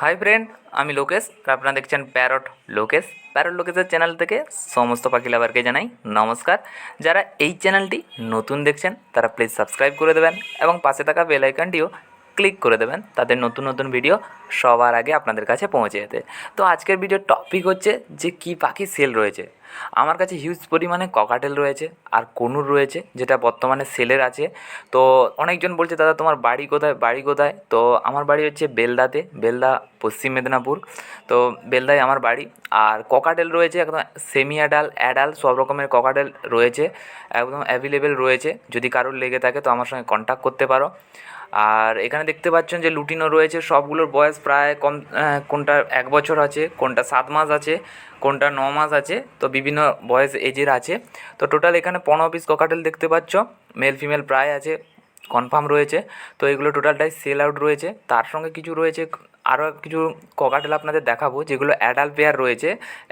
Hi friend আমি লোকেশ। আর আপনারা দেখছেন প্যারট লোকেশ। প্যারট লোকেশের চ্যানেল থেকে সমস্ত পাখি লাভারকে জানাই নমস্কার। যারা এই চ্যানেলটি নতুন দেখছেন, তারা প্লিজ সাবস্ক্রাইব করে দেবেন এবং পাশে থাকা বেল আইকনটিও ক্লিক করে দেবেন তাদের নতুন নতুন ভিডিও সবার আগে আপনাদের কাছে পৌঁছে যেতে। তো আজকের ভিডিওর টপিক হচ্ছে যে কী পাখি সেল রয়েছে। আমার কাছে হিউজ পরিমাণে ককাটেল রয়েছে আর কনুর রয়েছে, যেটা বর্তমানে সেলের আছে। তো অনেকজন বলছে, দাদা, তোমার বাড়ি কোথায়? বাড়ি কোথায়? তো আমার বাড়ি হচ্ছে বেলদাতে, বেলদা, পশ্চিম মেদিনীপুর। তো বেলদায় আমার বাড়ি। আর ককাটেল রয়েছে একদম সেমি অ্যাডাল অ্যাডাল সব রকমের ককাটেল রয়েছে, একদম অ্যাভেলেবেল রয়েছে। যদি কারোর লেগে থাকে, তো আমার সঙ্গে কন্ট্যাক্ট করতে পারো। আর এখানে দেখতে পাচ্ছেন যে লুটিনো রয়েছে, সবগুলোর বয়স প্রায় কম কোনটা এক বছর আছে, কোনটা সাত মাস আছে। কোনটা ন মাস আছে, তো বিভিন্ন বয়স এজের আছে। তো টোটাল এখানে পনেরো পিস ককাটেল দেখতে পাচ্ছ। মেল ফিমেল প্রায় আছে। কনফার্ম রয়েছে। তো এগুলো টোটালটাই সেল আউট রয়েছে। তার সঙ্গে কিছু রয়েছে, আরও কিছু ককাটেল আপনাদের দেখাবো, যেগুলো অ্যাডাল্ট পেয়ার রয়েছে।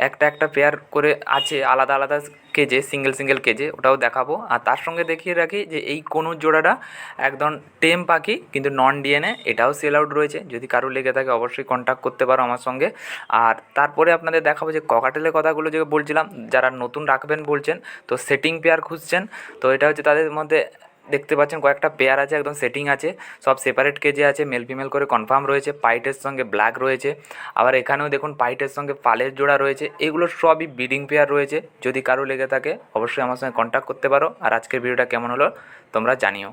একটা একটা পেয়ার করে আছে, আলাদা আলাদা কেজে সিঙ্গেল সিঙ্গেল কেজে ওটাও দেখাবো। আর তার সঙ্গে দেখিয়ে রাখি যে এই কোনো জোড়াটা একদম টেম পাখি, কিন্তু নন ডিএনএ এটাও সেল আউট রয়েছে। যদি কারও লেগে থাকে অবশ্যই কন্ট্যাক্ট করতে পারো আমার সঙ্গে। আর তারপরে আপনাদের দেখাবো যে ককাটেলের কথাগুলো যে বলছিলাম, যারা নতুন রাখবেন বলছেন, তো সেটিং পেয়ার খুঁজছেন, তো এটা হচ্ছে তাদের মধ্যে দেখতে পাচ্ছেন কয়েকটা পেয়ার আছে, একদম সেটিং আছে। সব সেপারেট কেজে আছে মেল ফিমেল করে কনফার্ম রয়েছে পাইটের সঙ্গে ব্ল্যাক রয়েছে। আবার এখানেও দেখুন পাইটের সঙ্গে পালের জোড়া রয়েছে। এগুলো সবই ব্রিডিং পেয়ার রয়েছে। যদি কারও লেগে থাকে, অবশ্যই আমার সঙ্গে কন্ট্যাক্ট করতে পারো। আর আজকের ভিডিওটা কেমন হলো, তোমরা জানিও।